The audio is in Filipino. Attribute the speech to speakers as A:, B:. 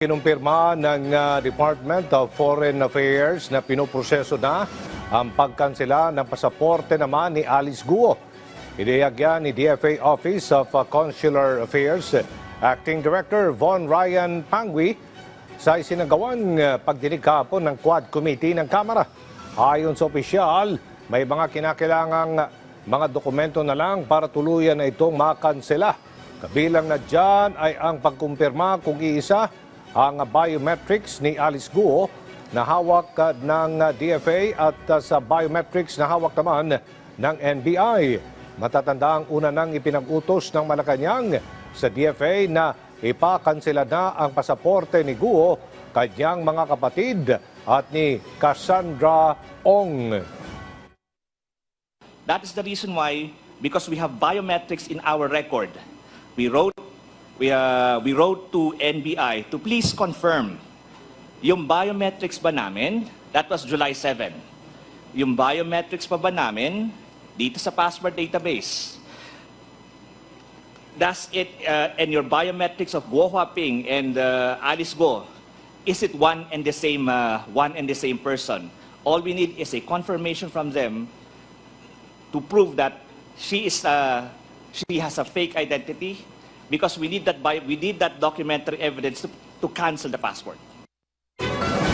A: Kinumpirma ng ah, Department of Foreign Affairs na pinoproseso na ang pagkansela ng pasaporte naman ni Alice Guo. Iniyagyan ni DFA Office of ah, Consular Affairs Acting Director Von Ryan Pangui sa isinagawang ah, pagdinig kahapon ng Quad Committee ng Kamara. Ayon sa opisyal, may mga kinakailangang mga dokumento na lang para tuluyan na itong makansela. Kabilang na dyan ay ang pagkumpirma kung iisa ang biometrics ni Alice Guo na hawak ng DFA at uh, sa biometrics na hawak naman ng NBI. Matatanda ang una nang ipinag-utos ng Malacanang sa DFA na ipakansela na ang pasaporte ni Guo, kanyang mga kapatid at ni Cassandra Ong.
B: That is the reason why, because we have biometrics in our record, we wrote, we, uh, we wrote to NBI to please confirm yung biometrics ba namin, that was July 7. Yung biometrics pa ba namin dito sa passport database, does it, uh, and your biometrics of Guo Huaping and uh, Alice Go, is it one and the same, uh, one and the same person? All we need is a confirmation from them to prove that she is uh, she has a fake identity because we need that by we need that documentary evidence to, to cancel the passport.